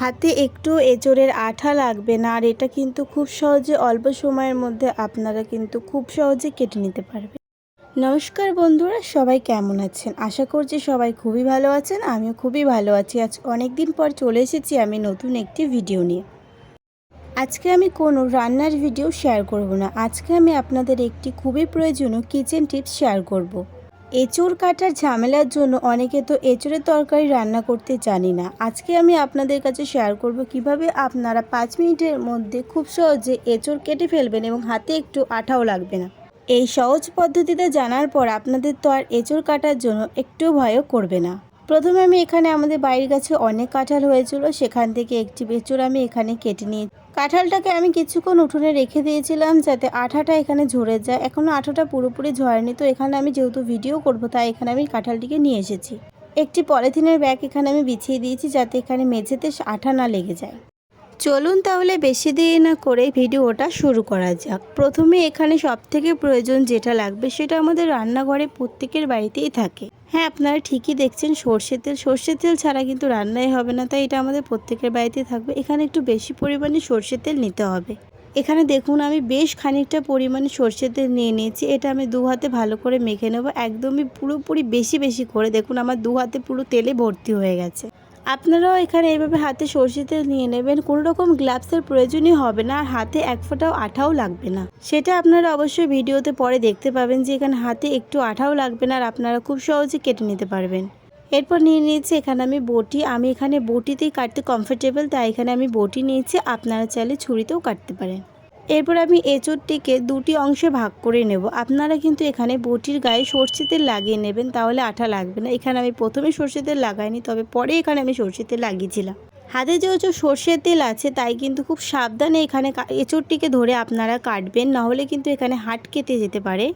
হাতে একটু এঁচড়ের আঠা লাগবে না, আর এটা কিন্তু খুব সহজে অল্প সময়ের মধ্যে আপনারা কিন্তু খুব সহজে কেটে নিতে পারবেন। নমস্কার বন্ধুরা, সবাই কেমন আছেন? আশা করছি সবাই খুবই ভালো আছেন, আমিও খুবই ভালো আছি। আজ অনেক দিন পর চলে এসেছি আমি নতুন একটি ভিডিও নিয়ে। আজকে আমি কোনো রান্নার ভিডিও শেয়ার করব না। আজকে আমি আপনাদের একটি খুবই প্রয়োজনীয় কিচেন টিপস শেয়ার করব। এঁচড় কাটার ঝামেলার জন্য অনেকে তো এঁচড়ের তরকারি রান্না করতে জানি না। আজকে আমি আপনাদের কাছে শেয়ার করব কীভাবে আপনারা পাঁচ মিনিটের মধ্যে খুব সহজে এঁচড় কেটে ফেলবেন এবং হাতে একটু আঠাও লাগবে না। এই সহজ পদ্ধতিতে জানার পর আপনাদের তো আর এঁচড় কাটার জন্য একটু ভয়ও করবে না। প্রথমে আমি এখানে আমাদের বাড়ির কাছে অনেক কাঁঠাল হয়েছিল, সেখান থেকে একটি এঁচড় আমি এখানে কেটে নিয়ে কাঁঠালটাকে আমি কিছুক্ষণ উঠোনে রেখে দিয়েছিলাম যাতে আঠাটা এখানে ঝরে যায়। এখনও আঠাটা পুরোপুরি ঝরেনি, তো এখানে আমি যেহেতু ভিডিও করব, তাই এখানে আমি কাঁঠালটিকে নিয়ে এসেছি। একটি পলিথিনের ব্যাগ এখানে আমি বিছিয়ে দিয়েছি যাতে এখানে মেঝেতে আঠা না লেগে যায়। চলুন তাহলে বেশি দেরি না করে ভিডিওটা শুরু করা যাক। প্রথমে এখানে সব থেকে প্রয়োজন যেটা লাগবে সেটা আমাদের রান্নাঘরে প্রত্যেকের বাড়িতেই থাকে। হ্যাঁ আপনারা ঠিকই দেখছেন সর্ষের তেল সর্ষের তেল ছাড়া কিন্তু রান্নাই হবে না, তাই এটা আমাদের প্রত্যেকের বাড়িতেই থাকবে। এখানে একটু বেশি পরিমাণে সর্ষের তেল নিতে হবে। এখানে দেখুন, আমি বেশ খানিকটা পরিমাণে সর্ষের তেল নিয়ে নিয়েছি। এটা আমি দু হাতে ভালো করে মেখে নেব। একদমই পুরোপুরি বেশি বেশি করে। দেখুন, আমার দু হাতে পুরো তেলে ভর্তি হয়ে গেছে। আপনারাও এখানে এইভাবে হাতে সর্ষে তেল নিয়ে নেবেন। কোনো রকম গ্লাভসের প্রয়োজনই হবে না, আর হাতে এক ফোঁটাও আঠাও লাগবে না। সেটা আপনারা অবশ্যই ভিডিওতে পরে দেখতে পাবেন যে এখানে হাতে একটু আঠাও লাগবে না, আর আপনারা খুব সহজে কেটে নিতে পারবেন। এরপর নিয়ে নিয়েছি এখানে আমি বটি। আমি এখানে বটিতেই কাটতে কমফোর্টেবল তাই এখানে আমি বটি নিয়েছি। আপনারা চাইলে ছুরিতেও কাটতে পারেন। এরপর আমি এঁচোড়টিকে দুটি অংশে ভাগ করে নেব। আপনারা কিন্তু এখানে বটির গায়ে সর্ষে তেল লাগিয়ে নেবেন, তাহলে আঠা লাগবে না। এখানে আমি প্রথমে সর্ষে তেল লাগাইনি, তবে পরে এখানে আমি সর্ষে তেল লাগিয়েছিলাম। হাতে যেহেতু সর্ষের তেল আছে, তাই কিন্তু খুব সাবধানে এখানে কা- এঁচড়টিকে ধরে আপনারা কাটবেন নাহলে কিন্তু এখানে হাট কেটে যেতে পারে।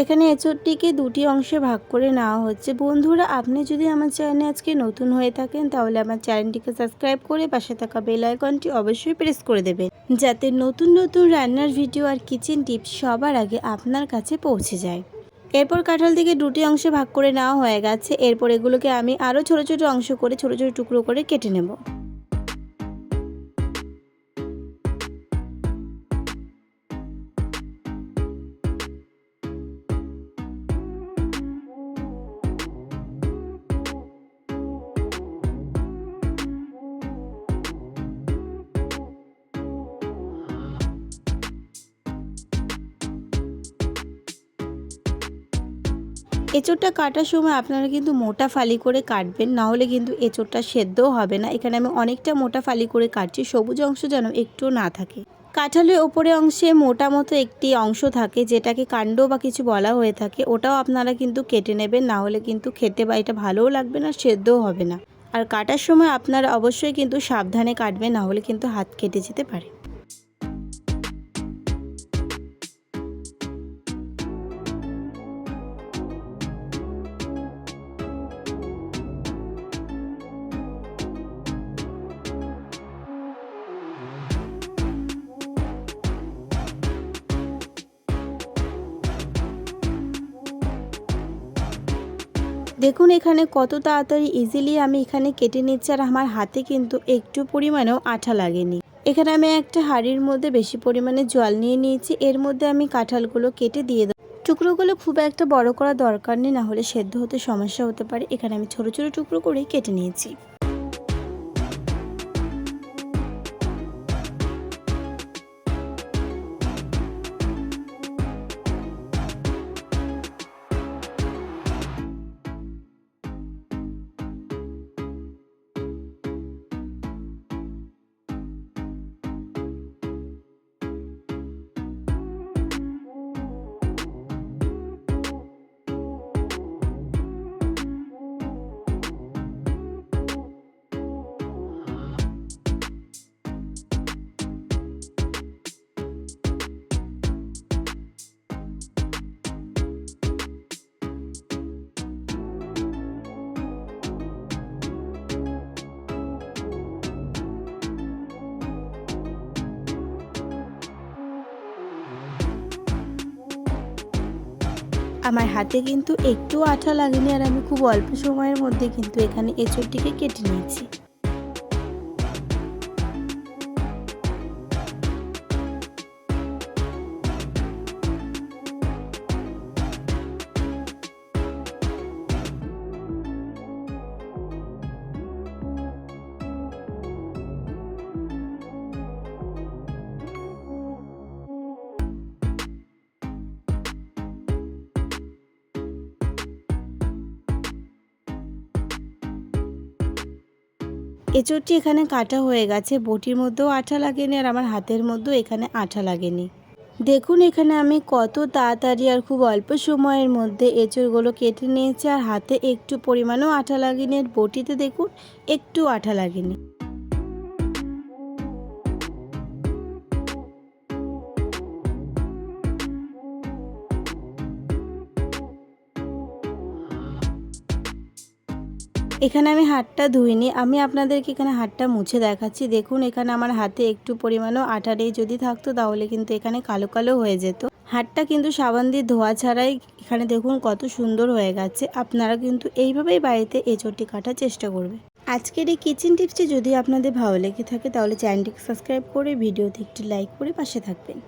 এখানে এঁচড়টিকে দুটি অংশে ভাগ করে নেওয়া হচ্ছে। বন্ধুরা, আপনি যদি আমার চ্যানেলে আজকে নতুন হয়ে থাকেন, তাহলে আমার চ্যানেলটিকে সাবস্ক্রাইব করে পাশে থাকা বেল আইকনটি অবশ্যই প্রেস করে দেবেন, যাতে নতুন নতুন রান্নার ভিডিও আর কিচেন টিপস সবার আগে আপনার কাছে পৌঁছে যায়। এরপর কাঁঠাল থেকে দুটি অংশে ভাগ করে নেওয়া হয়ে গেছে। এরপর এগুলোকে আমি আরও ছোট ছোট অংশ করে ছোট ছোট টুকরো করে কেটে নেব। এঁচোড়টা কাটার সময় আপনারা কিন্তু মোটা ফালি করে কাটবেন না হলে কিন্তু এঁচোড়টা সেদ্ধও হবে না। এখানে আমি অনেকটা মোটা ফালি করে কাটছি, সবুজ অংশ যেন একটু না থাকে। কাঁঠালের ওপরে অংশে মোটা মতো একটি অংশ থাকে, যেটাকে কাণ্ড বা কিছু বলা হয়ে থাকে। ওটাও আপনারা কিন্তু কেটে নেবেন না হলে কিন্তু খেতে বা এটা ভালোও লাগবে না, সেদ্ধও হবে না। আর কাটার সময় আপনারা অবশ্যই কিন্তু সাবধানে কাটবেন না হলে কিন্তু হাত কেটে যেতে পারে। দেখুন, এখানে কত তাড়াতাড়ি ইজিলি আমি এখানে কেটে নিচ্ছি আর আমার হাতে কিন্তু একটু পরিমাণেও আঠা লাগেনি। এখানে আমি একটা হাড়ির মধ্যে বেশি পরিমাণে জল নিয়ে নিয়েছি। এর মধ্যে আমি কাঁঠালগুলো কেটে দিয়ে দেবো। টুকরোগুলো খুব একটা বড় করা দরকার নেই, না হলে সেদ্ধ হতে সমস্যা হতে পারে। এখানে আমি ছোট ছোট টুকরো করেই কেটে নিয়েছি। আমার হাতে কিন্তু একটু আঠা লাগেনি আর আমি খুব অল্প সময়ের মধ্যে কিন্তু এখানে এঁচড়টিকে কেটে নিয়েছি। এঁচড়টি এখানে কাটা হয়ে গেছে। বটির মধ্যেও আঠা লাগেনি আর আমার হাতের মধ্যেও এখানে আঠা লাগেনি। দেখুন এখানে আমি কত তাড়াতাড়ি আর খুব অল্প সময়ের মধ্যে এঁচড়গুলো কেটে নিয়েছি আর হাতে একটু পরিমাণও আঠা লাগেনি। আর বটিতে দেখুন একটু আঠা লাগেনি। এখানে আমি হাতটা ধুইনি। আমি আপনাদেরকে এখানে হাতটা মুছে দেখাচ্ছি। দেখুন, এখানে আমার হাতে একটু পরিমাণও আঠা নেই। যদি থাকতো তাহলে কিন্তু এখানে কালো কালো হয়ে যেত। হাতটা কিন্তু সাবান দিয়ে ধোয়া ছাড়াই এখানে দেখুন কত সুন্দর হয়ে গেছে। আপনারা কিন্তু এইভাবেই বাড়িতে এঁচড়টি কাটার চেষ্টা করবে। আজকের এই কিচেন টিপসটি যদি আপনাদের ভালো লেগে থাকে তাহলে চ্যানেলটিকে সাবস্ক্রাইব করে ভিডিওতে একটি লাইক করে পাশে থাকবেন।